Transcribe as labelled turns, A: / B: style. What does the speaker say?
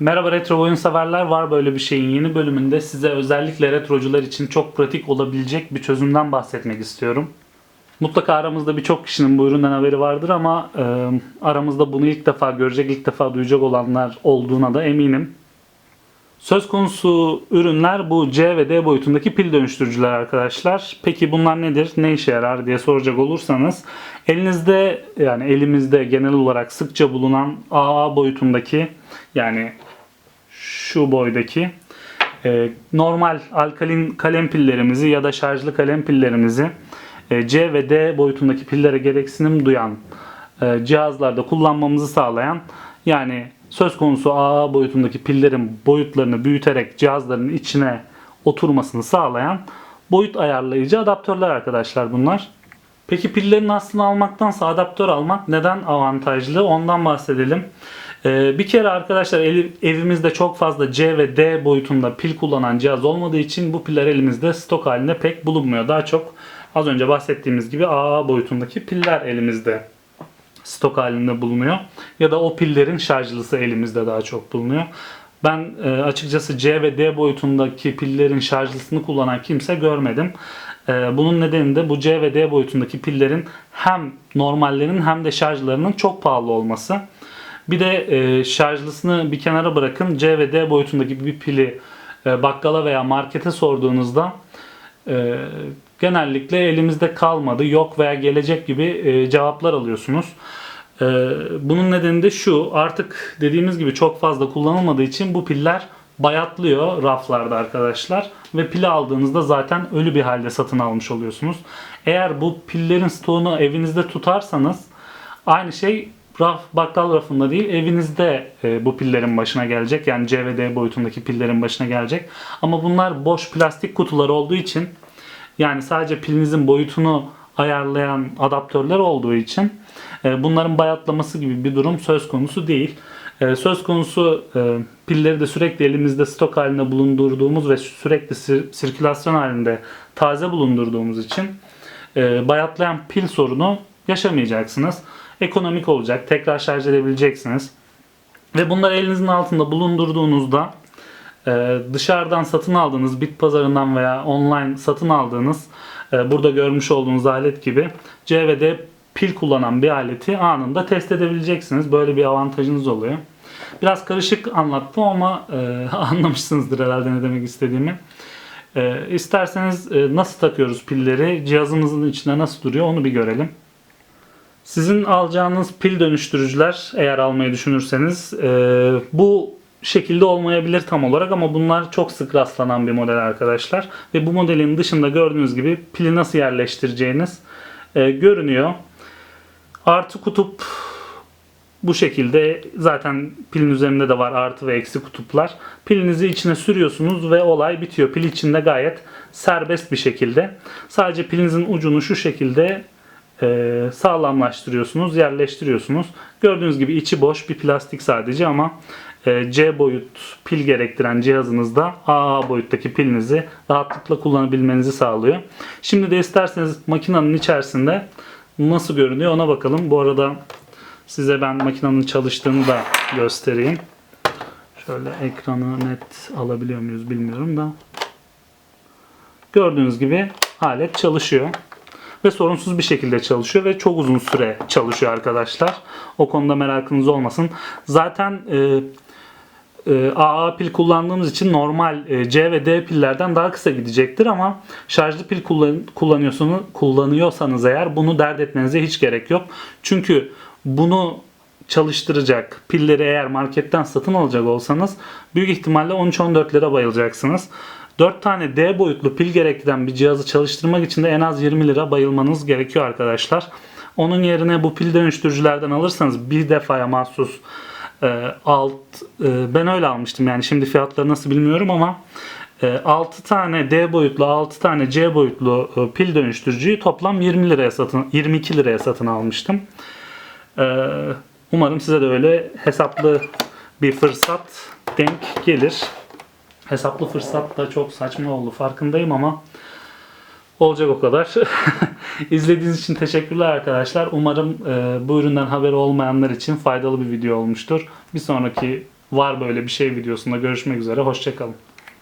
A: Merhaba retro oyun severler var böyle bir şeyin yeni bölümünde size özellikle retrocular için çok pratik olabilecek bir çözümden bahsetmek istiyorum. Mutlaka aramızda birçok kişinin bu üründen haberi vardır ama e, aramızda bunu ilk defa görecek, ilk defa duyacak olanlar olduğuna da eminim. Söz konusu ürünler bu C ve D boyutundaki pil dönüştürücüler arkadaşlar. Peki bunlar nedir? Ne işe yarar diye soracak olursanız elinizde yani elimizde genel olarak sıkça bulunan AA boyutundaki yani şu boydaki e, normal alkalin kalem pillerimizi ya da şarjlı kalem pillerimizi e, C ve D boyutundaki pillere gereksinim duyan e, cihazlarda kullanmamızı sağlayan yani söz konusu AA boyutundaki pillerin boyutlarını büyüterek cihazların içine oturmasını sağlayan boyut ayarlayıcı adaptörler arkadaşlar bunlar. Peki pillerin aslını almaktansa adaptör almak neden avantajlı? Ondan bahsedelim. Ee, bir kere arkadaşlar ev- evimizde çok fazla C ve D boyutunda pil kullanan cihaz olmadığı için bu piller elimizde stok halinde pek bulunmuyor. Daha çok az önce bahsettiğimiz gibi AA boyutundaki piller elimizde stok halinde bulunuyor. Ya da o pillerin şarjlısı elimizde daha çok bulunuyor. Ben e, açıkçası C ve D boyutundaki pillerin şarjlısını kullanan kimse görmedim. E, bunun nedeni de bu C ve D boyutundaki pillerin hem normallerinin hem de şarjlarının çok pahalı olması. Bir de e, şarjlısını bir kenara bırakın C ve D boyutundaki bir pili bakkala veya markete sorduğunuzda e, genellikle elimizde kalmadı, yok veya gelecek gibi e, cevaplar alıyorsunuz. E, bunun nedeni de şu, artık dediğimiz gibi çok fazla kullanılmadığı için bu piller bayatlıyor raflarda arkadaşlar ve pili aldığınızda zaten ölü bir halde satın almış oluyorsunuz. Eğer bu pillerin stoğunu evinizde tutarsanız aynı şey raf bakkal rafında değil evinizde e, bu pillerin başına gelecek. Yani C ve D boyutundaki pillerin başına gelecek. Ama bunlar boş plastik kutular olduğu için yani sadece pilinizin boyutunu ayarlayan adaptörler olduğu için e, bunların bayatlaması gibi bir durum söz konusu değil. E, Söz konusu e, pilleri de sürekli elimizde stok halinde bulundurduğumuz ve sürekli sir- sirkülasyon halinde taze bulundurduğumuz için e, bayatlayan pil sorunu yaşamayacaksınız. Ekonomik olacak, tekrar şarj edebileceksiniz. Ve bunları elinizin altında bulundurduğunuzda ee, dışarıdan satın aldığınız bit pazarından veya online satın aldığınız e, burada görmüş olduğunuz alet gibi C ve D pil kullanan bir aleti anında test edebileceksiniz. Böyle bir avantajınız oluyor. Biraz karışık anlattım ama e, anlamışsınızdır herhalde ne demek istediğimi. E, isterseniz e, nasıl takıyoruz pilleri, cihazımızın içinde nasıl duruyor onu bir görelim. Sizin alacağınız pil dönüştürücüler eğer almayı düşünürseniz e, bu şekilde olmayabilir tam olarak ama bunlar çok sık rastlanan bir model arkadaşlar. Ve bu modelin dışında gördüğünüz gibi pili nasıl yerleştireceğiniz e, görünüyor. Artı kutup bu şekilde zaten pilin üzerinde de var artı ve eksi kutuplar. Pilinizi içine sürüyorsunuz ve olay bitiyor. Pil içinde gayet serbest bir şekilde. Sadece pilinizin ucunu şu şekilde e, sağlamlaştırıyorsunuz, yerleştiriyorsunuz. Gördüğünüz gibi içi boş bir plastik sadece ama e, C boyut pil gerektiren cihazınızda AA boyuttaki pilinizi rahatlıkla kullanabilmenizi sağlıyor. Şimdi de isterseniz makinenin içerisinde nasıl görünüyor ona bakalım. Bu arada size ben makinenin çalıştığını da göstereyim. Şöyle ekranı net alabiliyor muyuz bilmiyorum da. Gördüğünüz gibi alet çalışıyor ve sorunsuz bir şekilde çalışıyor ve çok uzun süre çalışıyor arkadaşlar. O konuda merakınız olmasın. Zaten e, e, AA pil kullandığımız için normal e, C ve D pillerden daha kısa gidecektir ama şarjlı pil kullan, kullanıyorsanız, kullanıyorsanız eğer bunu dert etmenize hiç gerek yok. Çünkü bunu çalıştıracak pilleri eğer marketten satın alacak olsanız büyük ihtimalle 13-14 lira bayılacaksınız. 4 tane D boyutlu pil gerektiren bir cihazı çalıştırmak için de en az 20 lira bayılmanız gerekiyor arkadaşlar. Onun yerine bu pil dönüştürücülerden alırsanız bir defaya mahsus e, alt e, ben öyle almıştım yani şimdi fiyatları nasıl bilmiyorum ama e, 6 tane D boyutlu 6 tane C boyutlu e, pil dönüştürücüyü toplam 20 liraya satın 22 liraya satın almıştım. E, umarım size de öyle hesaplı bir fırsat denk gelir. Hesaplı fırsat da çok saçma oldu farkındayım ama olacak o kadar. İzlediğiniz için teşekkürler arkadaşlar. Umarım e, bu üründen haberi olmayanlar için faydalı bir video olmuştur. Bir sonraki var böyle bir şey videosunda görüşmek üzere. Hoşçakalın.